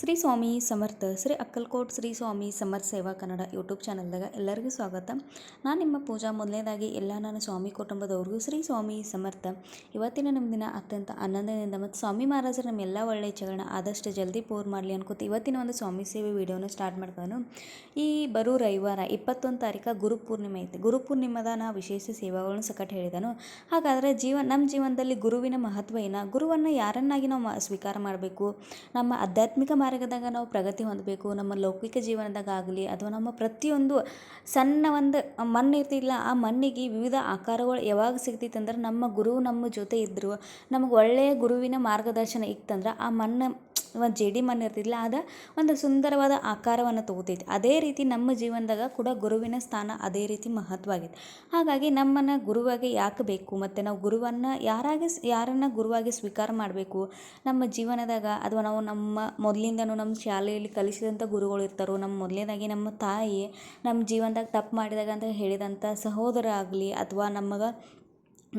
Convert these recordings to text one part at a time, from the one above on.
ಶ್ರೀ ಸ್ವಾಮಿ ಸಮರ್ಥ, ಶ್ರೀ ಅಕ್ಕಲ್ಕೋಟ್ ಶ್ರೀ ಸ್ವಾಮಿ ಸಮರ್ಥ ಸೇವಾ ಕನ್ನಡ ಯೂಟ್ಯೂಬ್ ಚಾನಲ್ದಾಗ ಎಲ್ಲರಿಗೂ ಸ್ವಾಗತ. ನಾನು ನಿಮ್ಮ ಪೂಜಾ ಮೊದಲನೇದಾಗಿ ಎಲ್ಲ ನನ್ನ ಸ್ವಾಮಿ ಕುಟುಂಬದವ್ರಿಗೂ ಶ್ರೀ ಸ್ವಾಮಿ ಸಮರ್ಥ. ಇವತ್ತಿನ ನಮ್ಮ ದಿನ ಅತ್ಯಂತ ಆನಂದದಿಂದ ಮತ್ತು ಸ್ವಾಮಿ ಮಹಾರಾಜರು ನಮ್ಮ ಎಲ್ಲ ಒಳ್ಳೆಯ ಇಚ್ಛೆಗಳನ್ನ ಆದಷ್ಟು ಜಲ್ದಿ ಪೂರ್ ಮಾಡಲಿ ಅನ್ಕೋತ ಇವತ್ತಿನ ಒಂದು ಸ್ವಾಮಿ ಸೇವೆ ವಿಡಿಯೋನ ಸ್ಟಾರ್ಟ್ ಮಾಡ್ತಾನು ಈ ಬರೋ ರವಿವಾರ ಇಪ್ಪತ್ತೊಂದು ತಾರೀಕು ಗುರು ಪೂರ್ಣಿಮೆ ಐತೆ. ಗುರು ಪೂರ್ಣಿಮದ ನಾ ವಿಶೇಷ ಸೇವೆಗಳನ್ನು ಸಕಟ್ ಹೇಳಿದನು. ಹಾಗಾದರೆ ಜೀವ ನಮ್ಮ ಜೀವನದಲ್ಲಿ ಗುರುವಿನ ಮಹತ್ವ ಏನ? ಗುರುವನ್ನು ಯಾರನ್ನಾಗಿ ನಾವು ಸ್ವೀಕಾರ ಮಾಡಬೇಕು? ನಮ್ಮ ಆಧ್ಯಾತ್ಮಿಕ ಮಾರ್ಗದಾಗ ನಾವು ಪ್ರಗತಿ ಹೊಂದಬೇಕು. ನಮ್ಮ ಲೌಕಿಕ ಜೀವನದಾಗ ಆಗಲಿ ಅಥವಾ ನಮ್ಮ ಪ್ರತಿಯೊಂದು ಸಣ್ಣ ಒಂದು ಮಣ್ಣು ಇರ್ತಿಲ್ಲ ಆ ಮಣ್ಣಿಗೆ ವಿವಿಧ ಆಕಾರಗಳು ಯಾವಾಗ ಸಿಗ್ತೈತೆ ಅಂದ್ರೆ ನಮ್ಮ ಗುರು ನಮ್ಮ ಜೊತೆ ಇದ್ದರು ನಮಗೆ ಒಳ್ಳೆಯ ಗುರುವಿನ ಮಾರ್ಗದರ್ಶನ ಇತ್ತಂದ್ರೆ ಆ ಮಣ್ಣು ಒಂದು ಜೇಡಿ ಮಣ್ಣು ಇರ್ತಿಲ್ಲ ಅದ ಒಂದು ಸುಂದರವಾದ ಆಕಾರವನ್ನು ತಗೋತೈತಿ. ಅದೇ ರೀತಿ ನಮ್ಮ ಜೀವನದಾಗ ಕೂಡ ಗುರುವಿನ ಸ್ಥಾನ ಅದೇ ರೀತಿ ಮಹತ್ವ ಹಾಗಾಗಿ ನಮ್ಮನ್ನು ಗುರುವಾಗಿ ಯಾಕೆ ಬೇಕು? ಮತ್ತು ನಾವು ಗುರುವನ್ನು ಯಾರಾಗಿ ಯಾರನ್ನು ಗುರುವಾಗಿ ಸ್ವೀಕಾರ ಮಾಡಬೇಕು? ನಮ್ಮ ಜೀವನದಾಗ ಅಥವಾ ನಾವು ನಮ್ಮ ಮೊದಲಿಂದನೂ ನಮ್ಮ ಶಾಲೆಯಲ್ಲಿ ಕಲಿಸಿದಂಥ ಗುರುಗಳು ಇರ್ತಾರೋ, ನಮ್ಮ ಮೊದಲನೇದಾಗಿ ನಮ್ಮ ತಾಯಿ ನಮ್ಮ ಜೀವನದಾಗ ತಪ್ಪು ಮಾಡಿದಾಗ ಅಂತ ಹೇಳಿದಂಥ ಸಹೋದರ ಆಗಲಿ ಅಥವಾ ನಮಗೆ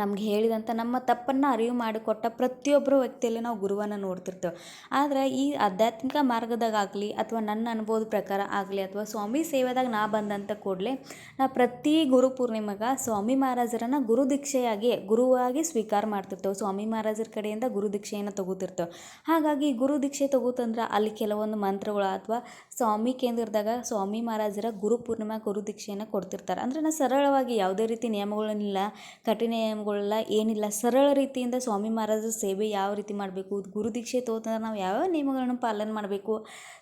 ನಮ್ಗೆ ಹೇಳಿದಂಥ ನಮ್ಮ ತಪ್ಪನ್ನು ಅರಿವು ಮಾಡಿಕೊಟ್ಟ ಪ್ರತಿಯೊಬ್ಬರ ವ್ಯಕ್ತಿಯಲ್ಲಿ ನಾವು ಗುರುವನ್ನು ನೋಡ್ತಿರ್ತೇವೆ. ಆದರೆ ಈ ಆಧ್ಯಾತ್ಮಿಕ ಮಾರ್ಗದಾಗಲಿ ಅಥವಾ ನನ್ನ ಅನುಭವದ ಪ್ರಕಾರ ಆಗಲಿ ಅಥವಾ ಸ್ವಾಮಿ ಸೇವೆದಾಗ ನಾ ಬಂದಂಥ ಕೂಡಲೇ ನಾ ಪ್ರತಿ ಗುರು ಪೂರ್ಣಿಮೆಗೆ ಸ್ವಾಮಿ ಮಹಾರಾಜರನ್ನು ಗುರು ದೀಕ್ಷೆಯಾಗಿ, ಗುರುವಾಗಿ ಸ್ವೀಕಾರ ಮಾಡ್ತಿರ್ತೇವೆ. ಸ್ವಾಮಿ ಮಹಾರಾಜರ ಕಡೆಯಿಂದ ಗುರು ದೀಕ್ಷೆಯನ್ನು ತಗೋತಿರ್ತೇವೆ. ಹಾಗಾಗಿ ಗುರು ದೀಕ್ಷೆ ತಗೋತಂದ್ರೆ ಅಲ್ಲಿ ಕೆಲವೊಂದು ಮಂತ್ರಗಳು ಅಥವಾ ಸ್ವಾಮಿ ಕೇಂದ್ರದಾಗ ಸ್ವಾಮಿ ಮಹಾರಾಜರ ಗುರು ಪೂರ್ಣಿಮಾ ಗುರು ದೀಕ್ಷೆಯನ್ನು ಕೊಡ್ತಿರ್ತಾರೆ. ಅಂದರೆ ನಾ ಸರಳವಾಗಿ ಯಾವುದೇ ರೀತಿ ನಿಯಮಗಳನ್ನಿಲ್ಲ, ಕಠಿಣ ನಿಯಮಗಳೆಲ್ಲ ಏನಿಲ್ಲ. ಸರಳ ರೀತಿಯಿಂದ ಸ್ವಾಮಿ ಮಹಾರಾಜರ ಸೇವೆ ಯಾವ ರೀತಿ ಮಾಡಬೇಕು? ಗುರು ದೀಕ್ಷೆ ತಗೋತಂದ್ರೆ ನಾವು ಯಾವ್ಯಾವ ನಿಯಮಗಳನ್ನು ಪಾಲನೆ ಮಾಡಬೇಕು?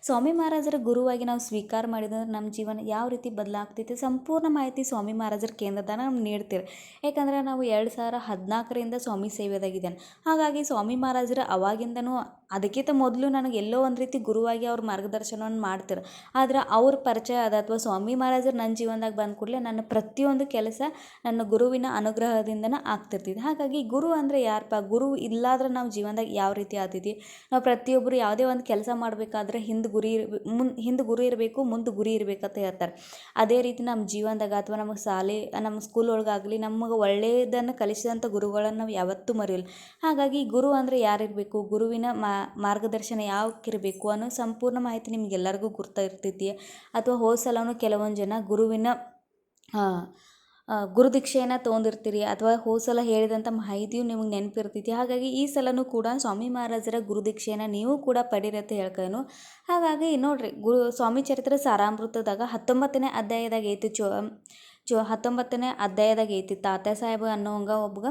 ಸ್ವಾಮಿ ಮಹಾರಾಜರ ಗುರುವಾಗಿ ನಾವು ಸ್ವೀಕಾರ ಮಾಡಿದಂದ್ರೆ ನಮ್ಮ ಜೀವನ ಯಾವ ರೀತಿ ಬದಲಾಗ್ತೈತೆ? ಸಂಪೂರ್ಣ ಮಾಹಿತಿ ಸ್ವಾಮಿ ಮಹಾರಾಜರ ಕೇಂದ್ರದಾಗ ನಮ್ಗೆ ನೀಡ್ತೀರಿ. ಯಾಕಂದ್ರೆ ನಾವು ಎರಡು ಸಾವಿರ ಹದಿನಾಲ್ಕರಿಂದ ಸ್ವಾಮಿ ಸೇವೆದಾಗಿದ್ದೇನೆ. ಹಾಗಾಗಿ ಸ್ವಾಮಿ ಮಹಾರಾಜರ ಅವಾಗಿಂದನೂ ಅದಕ್ಕಿಂತ ಮೊದಲು ನನಗೆ ಎಲ್ಲೋ ಒಂದು ರೀತಿ ಗುರುವಾಗಿ ಅವ್ರ ಮಾರ್ಗದರ್ಶನವನ್ನು ಮಾಡ್ತಾರೆ. ಆದ್ರೆ ಅವ್ರ ಪರಿಚಯ ಅದ ಅಥವಾ ಸ್ವಾಮಿ ಮಹಾರಾಜರು ನನ್ನ ಜೀವನದಾಗ ಬಂದ ಕೂಡಲೇ ನನ್ನ ಪ್ರತಿಯೊಂದು ಕೆಲಸ ನನ್ನ ಗುರುವಿನ ಅನುಗ್ರಹದಿಂದನೇ ಆಗ್ತಿರ್ತಿದೆ. ಹಾಗಾಗಿ ಗುರು ಅಂದರೆ ಯಾರಪ್ಪ ಗುರು ಇಲ್ಲಾದ್ರೆ ನಾವು ಜೀವನದಾಗ ಯಾವ ರೀತಿ ಆಗ್ತೈತಿ ನಾವು ಪ್ರತಿಯೊಬ್ಬರು ಯಾವುದೇ ಒಂದು ಕೆಲಸ ಮಾಡಬೇಕಾದ್ರೆ ಹಿಂದೆ ಗುರಿ ಮುಂದೆ ಹಿಂದೆ ಗುರಿ ಇರಬೇಕು, ಮುಂದೆ ಗುರಿ ಇರಬೇಕಂತ ಹೇಳ್ತಾರೆ. ಅದೇ ರೀತಿ ನಮ್ಮ ಜೀವನದಾಗ ಅಥವಾ ನಮಗೆ ಶಾಲೆ ನಮ್ಮ ಸ್ಕೂಲ್ ಒಳಗಾಗಲಿ ನಮಗೆ ಒಳ್ಳೆಯದನ್ನು ಕಲಿಸಿದಂಥ ಗುರುಗಳನ್ನು ನಾವು ಯಾವತ್ತೂ ಮರೆಯಲ್ಲ. ಹಾಗಾಗಿ ಗುರು ಅಂದರೆ ಯಾರಿರಬೇಕು ಗುರುವಿನ ಮಾರ್ಗದರ್ಶನ ಯಾವಕ್ಕಿರಬೇಕು ಅನ್ನೋ ಸಂಪೂರ್ಣ ಮಾಹಿತಿ ನಿಮಗೆಲ್ಲರಿಗೂ ಗುರ್ತಾ ಇರ್ತೈತಿ ಅಥವಾ ಹೋದ ಕೆಲವೊಂದು ಜನ ಗುರುವಿನ ಗುರುದೀಕ್ಷೆಯನ್ನು ತೊಗೊಂಡಿರ್ತೀರಿ ಅಥವಾ ಹೋಸಲ ಹೇಳಿದಂಥ ಮಾಹಿತಿಯು ನಿಮಗೆ ನೆನಪಿರ್ತೈತಿ. ಹಾಗಾಗಿ ಈ ಸಲನೂ ಕೂಡ ಸ್ವಾಮಿ ಮಹಾರಾಜರ ಗುರುದೀಕ್ಷೆಯನ್ನು ನೀವು ಕೂಡ ಪಡೀರಿ ಅಂತ ಹೇಳ್ಕನು. ಹಾಗಾಗಿ ನೋಡ್ರಿ, ಗುರು ಸ್ವಾಮಿ ಚರಿತ್ರೆ ಸಾರಾಮೃತದಾಗ ಹತ್ತೊಂಬತ್ತನೇ ಅಧ್ಯಾಯದಾಗ ಐತಿ ಚೋ ಚೋ ಹತ್ತೊಂಬತ್ತನೇ ಅಧ್ಯಾಯದಾಗ ಐತಿ, ತಾತ ಸಾಹೇಬ ಅನ್ನೋಂಗ ಒಬ್ಬಗ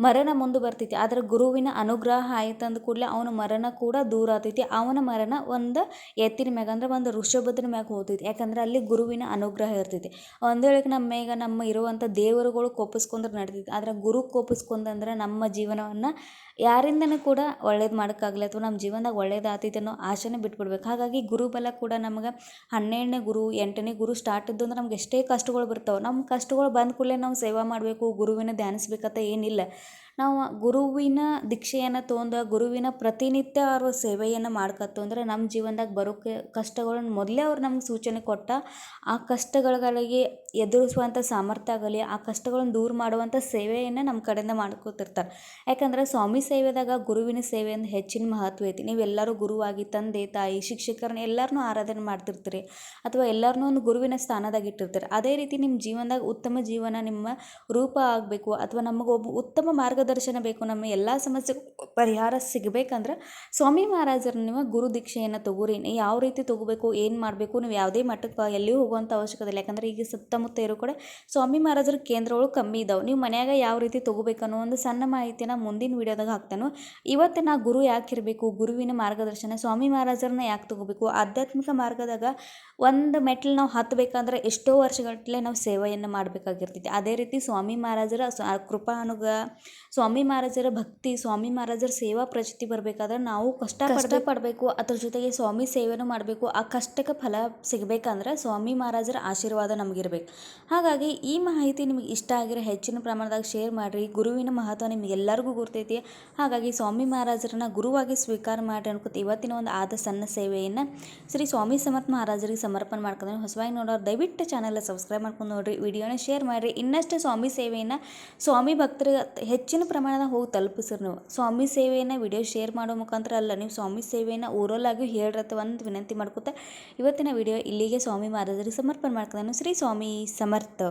ಮರಣ ಮುಂದೆ ಬರ್ತೈತಿ. ಆದ್ರೆ ಗುರುವಿನ ಅನುಗ್ರಹ ಆಯ್ತಂದ ಕೂಡಲೇ ಅವನ ಮರಣ ಕೂಡ ದೂರ ಆತೈತಿ. ಅವನ ಮರಣ ಒಂದು ಎತ್ತಿನ ಮ್ಯಾಗ ಅಂದ್ರೆ ಒಂದು ಋಷಭದ್ರ ಮ್ಯಾಗ ಹೋಗ್ತೈತಿ ಯಾಕಂದ್ರೆ ಅಲ್ಲಿ ಗುರುವಿನ ಅನುಗ್ರಹ ಇರ್ತೈತಿ. ಒಂದು ವೇಳೆಗೆ ನಮ್ಮ ಮೇಗ ನಮ್ಮ ಇರುವಂಥ ದೇವರುಗಳು ಕೋಪಿಸ್ಕೊಂಡ್ರೆ ನಡ್ತೈತಿ. ಆದ್ರೆ ಗುರು ಕೋಪಿಸ್ಕೊಂಡಂದ್ರೆ ನಮ್ಮ ಜೀವನವನ್ನು ಯಾರಿಂದನೂ ಕೂಡ ಒಳ್ಳೇದು ಮಾಡೋಕ್ಕಾಗಲಿ ಅಥವಾ ನಮ್ಮ ಜೀವನದಾಗ ಒಳ್ಳೇದು ಆತೈತೆ ಅನ್ನೋ ಆಶೆನೇ ಬಿಟ್ಬಿಡ್ಬೇಕು. ಹಾಗಾಗಿ ಗುರುಬಲ ಕೂಡ ನಮಗೆ ಹನ್ನೆರಡನೇ ಗುರು, ಎಂಟನೇ ಗುರು ಸ್ಟಾರ್ಟ್ ಇದ್ದು ಅಂದ್ರೆ ನಮ್ಗೆ ಎಷ್ಟೇ ಕಷ್ಟಗಳು ಬರ್ತಾವೆ ನಮ್ಮ ಕಷ್ಟಗಳು ಬಂದ ಕೂಡಲೇ ನಾವು ಸೇವಾ ಮಾಡಬೇಕು ಗುರುವಿನ ಧ್ಯಾನಿಸ್ಬೇಕಂತ ಏನಿಲ್ಲ. ನಾವು ಗುರುವಿನ ದೀಕ್ಷೆಯನ್ನು ತೊಗೊಂಡು ಗುರುವಿನ ಪ್ರತಿನಿತ್ಯ ಅವ್ರ ಸೇವೆಯನ್ನು ಮಾಡ್ಕತ್ತು ಅಂದ್ರೆ ನಮ್ಮ ಜೀವನದಾಗ ಬರೋ ಕಷ್ಟಗಳನ್ನು ಮೊದಲೇ ಅವ್ರು ನಮ್ಗೆ ಸೂಚನೆ ಕೊಟ್ಟ ಆ ಕಷ್ಟಗಳಿಗೆ ಎದುರಿಸುವಂಥ ಸಾಮರ್ಥ್ಯ ಆಗಲಿ, ಆ ಕಷ್ಟಗಳನ್ನು ದೂರ ಮಾಡುವಂಥ ಸೇವೆಯನ್ನು ನಮ್ಮ ಕಡೆಯಿಂದ ಮಾಡ್ಕೋತಿರ್ತಾರೆ. ಯಾಕಂದ್ರೆ ಸ್ವಾಮಿ ಸೇವೆದಾಗ ಗುರುವಿನ ಸೇವೆಯಿಂದ ಹೆಚ್ಚಿನ ಮಹತ್ವ ಐತಿ. ನೀವೆಲ್ಲರೂ ಗುರುವಾಗಿ ತಂದೆ, ತಾಯಿ ಶಿಕ್ಷಕರನ್ನ ಎಲ್ಲರನ್ನೂ ಆರಾಧನೆ ಮಾಡ್ತಿರ್ತೀರಿ ಅಥವಾ ಎಲ್ಲರನ್ನೂ ಒಂದು ಗುರುವಿನ ಸ್ಥಾನದಾಗ ಇಟ್ಟಿರ್ತಾರೆ. ಅದೇ ರೀತಿ ನಿಮ್ಮ ಜೀವನದಾಗ ಉತ್ತಮ ಜೀವನ ನಿಮ್ಮ ರೂಪ ಆಗಬೇಕು ಅಥವಾ ನಮಗೆ ಒಬ್ಬ ಉತ್ತಮ ಮಾರ್ಗದರ್ಶನ ಬೇಕು, ನಮ್ಮ ಎಲ್ಲ ಸಮಸ್ಯೆ ಪರಿಹಾರ ಸಿಗಬೇಕಂದ್ರೆ ಸ್ವಾಮಿ ಮಹಾರಾಜರ ನೀವು ಗುರು ದೀಕ್ಷೆಯನ್ನು ತಗೋರಿ. ಯಾವ ರೀತಿ ತಗೋಬೇಕು, ಏನು ಮಾಡಬೇಕು, ನೀವು ಯಾವುದೇ ಮಟ್ಟಕ್ಕೆ ಎಲ್ಲಿಯೂ ಹೋಗುವಂಥ ಅವಶ್ಯಕತೆ ಇಲ್ಲ ಯಾಕಂದ್ರೆ ಈಗ ಸುತ್ತಮುತ್ತ ಇರೋ ಕಡೆ ಸ್ವಾಮಿ ಮಹಾರಾಜರ ಕೇಂದ್ರಗಳು ಕಮ್ಮಿ ಇದ್ದಾವೆ ನೀವು ಮನ್ಯಾಗ ಯಾವ ರೀತಿ ತಗೋಬೇಕು ಅನ್ನೋ ಒಂದು ಸಣ್ಣ ಮಾಹಿತಿನ ಮುಂದಿನ ವಿಡಿಯೋದಾಗ ಹಾಕ್ತಾನು. ಇವತ್ತು ನಾ ಗುರು ಯಾಕೆ ಇರಬೇಕು, ಗುರುವಿನ ಮಾರ್ಗದರ್ಶನ, ಸ್ವಾಮಿ ಮಹಾರಾಜರನ್ನ ಯಾಕೆ ತಗೋಬೇಕು, ಆಧ್ಯಾತ್ಮಿಕ ಮಾರ್ಗದಾಗ ಒಂದು ಮೆಟ್ಲು ನಾವು ಹತ್ತಬೇಕಂದ್ರೆ ಎಷ್ಟೋ ವರ್ಷಗಟ್ಟಲೆ ನಾವು ಸೇವೆಯನ್ನು ಮಾಡಬೇಕಾಗಿರ್ತೈತಿ. ಅದೇ ರೀತಿ ಸ್ವಾಮಿ ಮಹಾರಾಜರ ಕೃಪಾನುಗ ಸ್ವಾಮಿ ಮಹಾರಾಜರ ಭಕ್ತಿ, ಸ್ವಾಮಿ ಮಹಾರಾಜರ ಸೇವಾ ಪ್ರಚಿತಿ ಬರಬೇಕಾದ್ರೆ ನಾವು ಕಷ್ಟ ಪಡಬೇಕು. ಅದ್ರ ಜೊತೆಗೆ ಸ್ವಾಮಿ ಸೇವೆನೂ ಮಾಡಬೇಕು. ಆ ಕಷ್ಟಕ್ಕೆ ಫಲ ಸಿಗಬೇಕಂದ್ರೆ ಸ್ವಾಮಿ ಮಹಾರಾಜರ ಆಶೀರ್ವಾದ ನಮಗಿರ್ಬೇಕು. ಹಾಗಾಗಿ ಈ ಮಾಹಿತಿ ನಿಮಗೆ ಇಷ್ಟ ಆಗಿರೋ ಹೆಚ್ಚಿನ ಪ್ರಮಾಣದಾಗ ಶೇರ್ ಮಾಡಿರಿ. ಗುರುವಿನ ಮಹತ್ವ ನಿಮಗೆಲ್ಲರಿಗೂ ಗುರ್ತೈತಿ. ಹಾಗಾಗಿ ಸ್ವಾಮಿ ಮಹಾರಾಜರನ್ನ ಗುರುವಾಗಿ ಸ್ವೀಕಾರ ಮಾಡಿ ಅನ್ಕೋತ ಇವತ್ತಿನ ಒಂದು ಆದ ಸಣ್ಣ ಸೇವೆಯನ್ನು ಶ್ರೀ ಸ್ವಾಮಿ ಸಮರ್ಥ ಮಹಾರಾಜರಿಗೆ ಸಮರ್ಪಣೆ ಮಾಡ್ಕೊಂಡ್ರೆ. ಹೊಸವಾಗಿ ನೋಡೋರು ದಯವಿಟ್ಟು ಚಾನಲ್ ಸಬ್ಸ್ಕ್ರೈಬ್ ಮಾಡ್ಕೊಂಡು ನೋಡಿರಿ. ವಿಡಿಯೋನ ಶೇರ್ ಮಾಡಿರಿ. ಇನ್ನಷ್ಟು ಸ್ವಾಮಿ ಸೇವೆಯನ್ನು ಸ್ವಾಮಿ ಭಕ್ತರಿಗೆ ಹೆಚ್ಚಿನ ಪ್ರಮಾಣದ ಹೋಗಿ ತಲುಪಿಸ್ರಿ ನೀವು. ಸ್ವಾಮಿ ಸೇವೆಯನ್ನು ವಿಡಿಯೋ ಶೇರ್ ಮಾಡೋ ಮುಖಾಂತರ ಅಲ್ಲ, ನೀವು ಸ್ವಾಮಿ ಸೇವೆಯನ್ನು ಓರಲ್ ಆಗಿ ಹೇಳ್ರತ್ತ ಒಂದು ವಿನಂತಿ ಮಾಡ್ಕೋತ, ಇವತ್ತಿನ ವಿಡಿಯೋ ಇಲ್ಲಿಗೆ ಸ್ವಾಮಿ ಮಹಾರಾಜರಿಗೆ ಸಮರ್ಪಣೆ ಮಾಡ್ಕೊಂಡು ಶ್ರೀ ಸ್ವಾಮಿ ಸಮರ್ಥ.